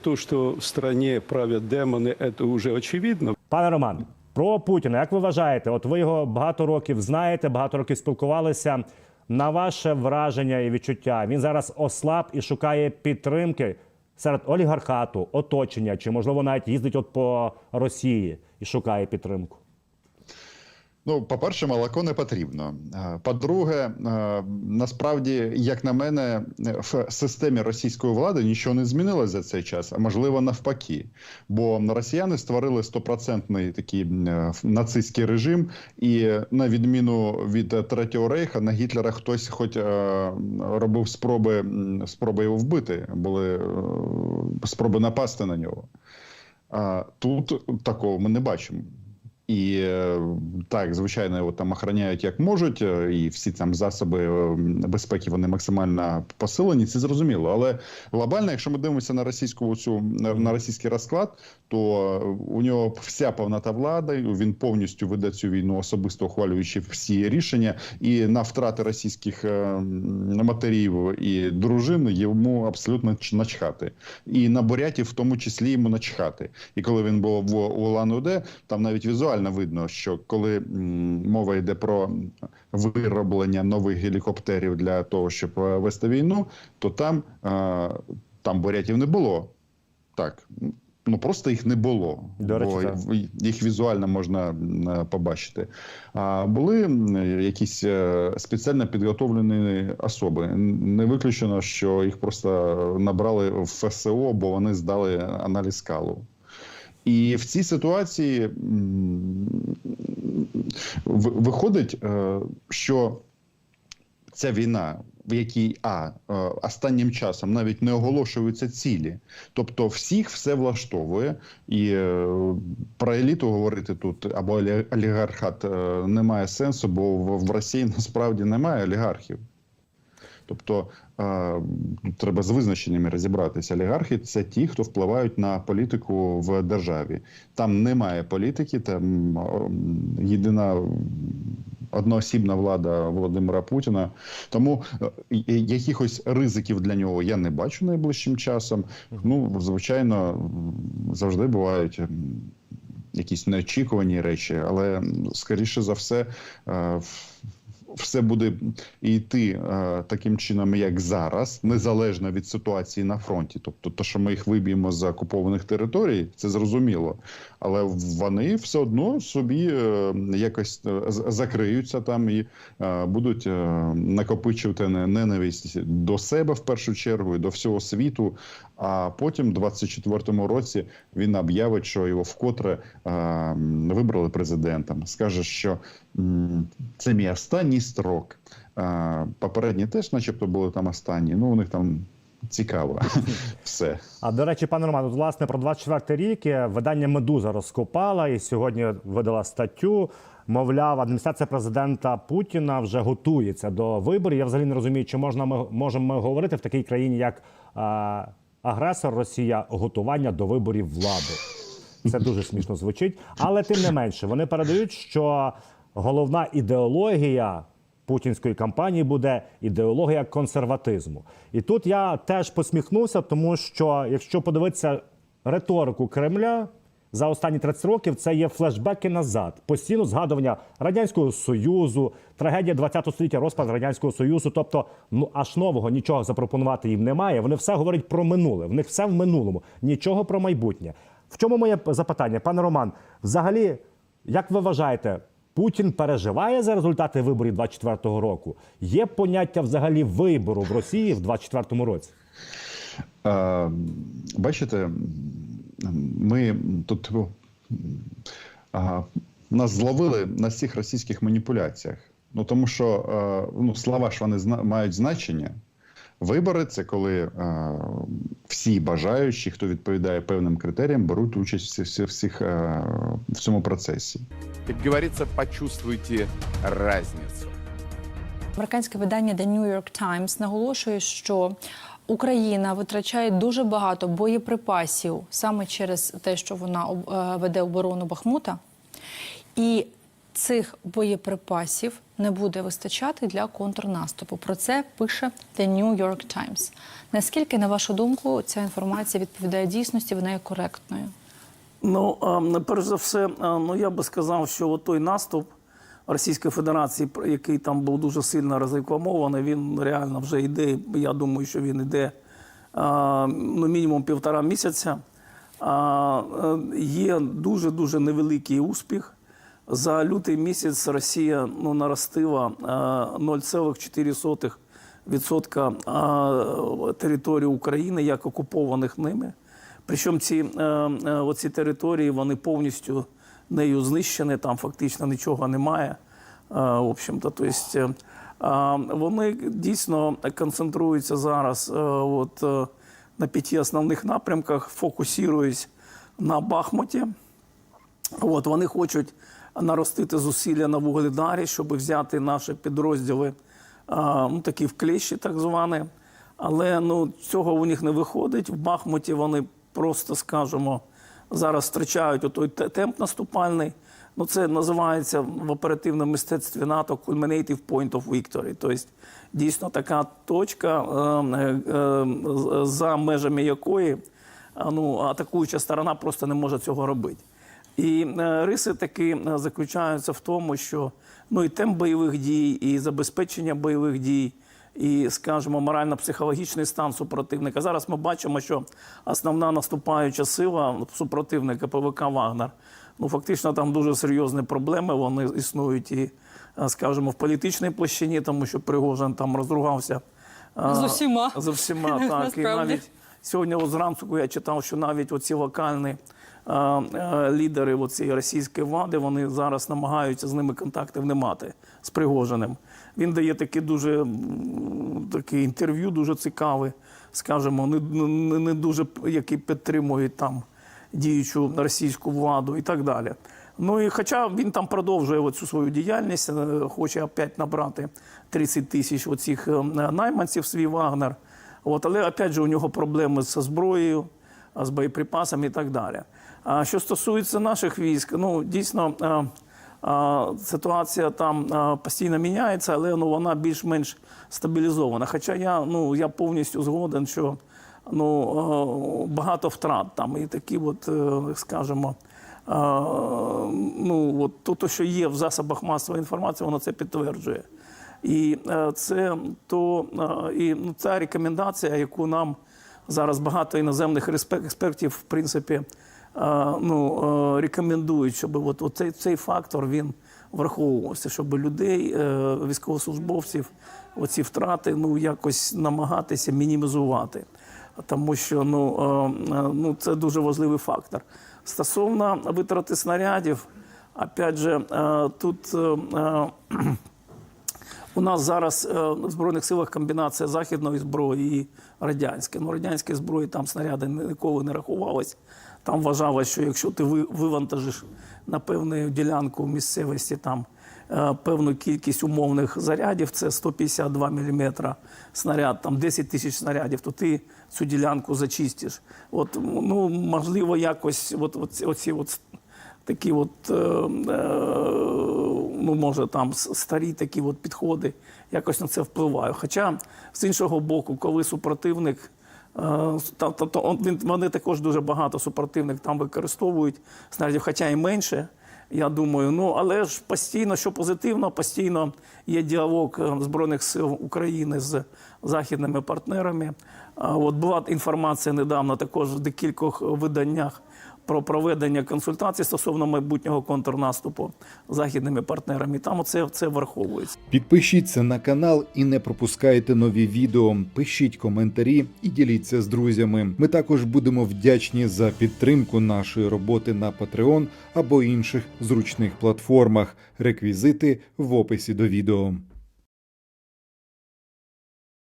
То, що в стране правлять демони, це вже очевидно. Пане Роман, про Путіна, як ви вважаєте? От ви його багато років знаєте, багато років спілкувалися. На ваше враження і відчуття він зараз ослаб і шукає підтримки серед олігархату, оточення, чи можливо навіть їздить от по Росії і шукає підтримку. Ну, по-перше, молоко не потрібно. Е, По-друге, е, насправді, як на мене, в системі російської влади нічого не змінилося за цей час, а можливо навпаки. Бо росіяни створили стопроцентний такий е, нацистський режим, і на відміну від Третього рейха на Гітлера хтось, хоч робив спроби, спроби його вбити, були спроби напасти на нього. А тут такого ми не бачимо. І е, так, звичайно, його там охороняють як можуть, е, і всі там засоби е, безпеки вони максимально посилені. Це зрозуміло. Але глобально, якщо ми дивимося на російську цю на російський розклад, то у нього вся повнота влади. Він повністю веде цю війну, особисто ухвалюючи всі рішення. І на втрати російських матерів і дружин йому абсолютно начхати. І на бурятів в тому числі йому начхати. І коли він був в Улан-Удэ, там навіть візуально видно, що коли мова йде про вироблення нових гелікоптерів для того, щоб е, вести війну, то там, е, там бурятів не було. Так. Ну просто їх не було, До речі, бо так. їх візуально можна е, побачити. А були якісь спеціально підготовлені особи. Не виключено, що їх просто набрали в ФСО, бо вони здали аналіз скалу. І в цій ситуації виходить, е, що ця війна, в якій а е, останнім часом навіть не оголошуються цілі, тобто всіх все влаштовує, і е, про еліту говорити тут або олігархат немає сенсу, бо в Росії насправді немає олігархів. Тобто е, треба з визначеннями розібратися. Олігархи це ті, хто впливають на політику в державі. Там немає політики, там єдина одноосібна влада Володимира Путіна. Тому е, якихось ризиків для нього я не бачу найближчим часом. Ну, звичайно, завжди бувають. Якісь неочікувані речі, але скоріше за все, е, все буде йти е, таким чином, як зараз, незалежно від ситуації на фронті. Тобто, те, що ми їх виб'ємо з окупованих територій, це зрозуміло. Але вони все одно собі е, якось е, закриються там і будуть накопичувати не- ненависть до себе в першу чергу і до всього світу. А потім, в 24-му році, він об'явить, що його вкотре е, вибрали президентом. Скаже, що це мій останній строк. Попередні теж, начебто, були там останні. Ну, у них там цікаво все. А до речі, пане Роман, власне про 24 рік е, видання Медуза розкопала і сьогодні видала статтю. Мовляв, адміністрація президента Путіна вже готується до виборів. Я взагалі не розумію, чи можна ми можемо ми говорити в такій країні, як а, агресор Росія, готування до виборів влади. Це дуже смішно звучить, але тим не менше вони передають, що головна ідеологія путінської кампанії буде ідеологія консерватизму. І тут я теж посміхнувся, тому що якщо подивитися риторику Кремля за останні 30 років, це є флешбеки назад, постійно згадування радянського союзу, трагедія 20 століття, розпад радянського союзу. Тобто, ну аж нового нічого запропонувати їм немає. Вони все говорять про минуле. В них все в минулому, нічого про майбутнє. В чому моє запитання, пане Роман? Взагалі, як ви вважаєте, Путін переживає за результати виборів 24-го року? Є поняття взагалі вибору в Росії в 24-му році? Е, Бачите, ми тут а, нас зловили на всіх російських маніпуляціях. Ну тому що е, ну, слова ж вони зна- мають значення. Вибори це коли е, всі бажаючі, хто відповідає певним критеріям, беруть участь всі, всі, всіх е, в цьому процесі. Как говорится, почувствуйте разницу. Американське видання The New York Times наголошує, що Україна витрачає дуже багато боєприпасів саме через те, що вона е, веде оборону Бахмута, і цих боєприпасів не буде вистачати для контрнаступу. Про це пише The New York Times. Наскільки, на вашу думку, ця інформація відповідає дійсності, вона є коректною? Ну, перш за все, ну я би сказав, що той наступ Російської Федерації, який там був дуже сильно розрекламований, він реально вже йде. Я думаю, що він йде ну, мінімум півтора місяця. Е, є дуже дуже невеликий успіх. За лютий місяць Росія ну, наростила 0,4% відсотка території України як окупованих ними. Причому ці е, е, оці території вони повністю нею знищені, там фактично нічого немає. Е, в общем-то, то есть, е, вони дійсно концентруються зараз е, от, е, на п'яти основних напрямках, фокусуюсь на Бахмуті. От, вони хочуть наростити зусилля на Вугледарі, щоб взяти наші підрозділи, ну, такі в клещі, так звані. Але ну, цього у них не виходить. В Бахмуті вони просто, скажімо, зараз втрачають той темп наступальний. Ну, це називається в оперативному мистецтві НАТО culminative point of victory. Тобто дійсно така точка, е, е, е, за межами якої ну, атакуюча сторона просто не може цього робити. І е, риси таки е, заключаються в тому, що ну і темп бойових дій, і забезпечення бойових дій, і, скажімо, морально-психологічний стан супротивника. Зараз ми бачимо, що основна наступаюча сила супротивника ПВК Вагнер. Ну, фактично, там дуже серйозні проблеми. Вони існують і, е, скажімо, в політичній площині, тому що Пригожин там розругався З усіма. з усіма, так. І навіть сьогодні зранку я читав, що навіть оці локальні лідери оцієї російської влади, вони зараз намагаються з ними контактів не мати з Пригожиним. Він дає таке дуже таке інтерв'ю, дуже цікаве, скажімо, не, не, не дуже які підтримують там діючу російську владу і так далі. Ну і хоча він там продовжує цю свою діяльність, е, хоче опять набрати 30 тисяч оцих е, найманців свій Вагнер. От, але опять же у нього проблеми зі зброєю, з боєприпасами і так далі. А що стосується наших військ, ну дійсно ситуація там постійно міняється, але ну, вона більш-менш стабілізована. Хоча я, ну, я повністю згоден, що ну, багато втрат там і такі, от, е, скажімо, ну, от то, що є в засобах масової інформації, воно це підтверджує. І е, це то і ну, ця рекомендація, яку нам зараз багато іноземних експертів, в принципі, ну, е, рекомендують, щоб от, от цей, цей фактор він враховувався, щоб людей, е, військовослужбовців, оці втрати ну, якось намагатися мінімізувати. Тому що ну, е, ну, це дуже важливий фактор. Стосовно витрати снарядів, опять же, тут. У нас зараз е, в Збройних силах комбінація західної зброї і радянської. Ну, радянської зброї там снаряди ніколи не рахувались. Там вважалось, що якщо ти вивантажиш на певну ділянку місцевості там е, певну кількість умовних зарядів, це 152 мм снаряд, там 10 тисяч снарядів, то ти цю ділянку зачистиш. От, ну, можливо, якось от, от, оці от такі от, е, е, може, там старі такі от підходи якось на це впливають. Хоча, з іншого боку, коли супротивник, та, та, то він, вони також дуже багато супротивник там використовують снарядів, хоча і менше. Я думаю, ну але ж постійно, що позитивно, постійно є діалог е, Збройних сил України з західними партнерами. От була інформація недавно також в декількох виданнях про проведення консультацій стосовно майбутнього контрнаступу західними партнерами. Там оце це враховується. Підпишіться на канал і не пропускайте нові відео. Пишіть коментарі і діліться з друзями. Ми також будемо вдячні за підтримку нашої роботи на Patreon або інших зручних платформах. Реквізити в описі до відео.